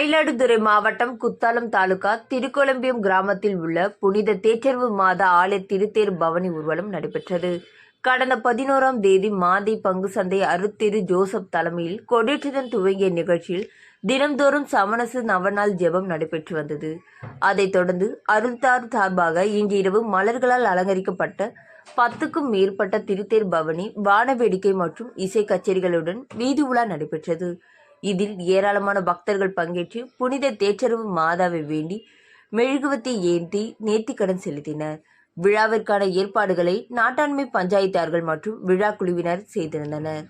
மயிலாடுதுறை மாவட்டம் குத்தாலம் தாலுகா திருக்கொலம்பியம் கிராமத்தில் உள்ள புனித தேற்றர்வு மாத ஆலய திருத்தேர் பவனி ஊர்வலம் நடைபெற்றது. கடந்த பதினோராம் தேதி மாதை பங்கு சந்தை அருத்திரு ஜோசப் தலைமையில் கொடியேற்றுடன் துவங்கிய நிகழ்ச்சியில் தினம்தோறும் சமணசு நவநாள் ஜெபம் நடைபெற்று வந்தது. அதைத் தொடர்ந்து அருள்தார் சார்பாக இன்று இரவு மலர்களால் அலங்கரிக்கப்பட்ட பத்துக்கும் மேற்பட்ட திருத்தேர் பவனி வான வேடிக்கை மற்றும் இசை கச்சேரிகளுடன் வீதி உலா நடைபெற்றது. இதில் ஏராளமான பக்தர்கள் பங்கேற்று புனித தேற்றரவு மாதாவை வேண்டி மெழுகுவத்தை ஏந்தி நேர்த்திக்கடன் செலுத்தினர். விழாவிற்கான ஏற்பாடுகளை நாட்டாண்மை பஞ்சாயத்தார்கள் மற்றும் விழா குழுவினர் செய்திருந்தனர்.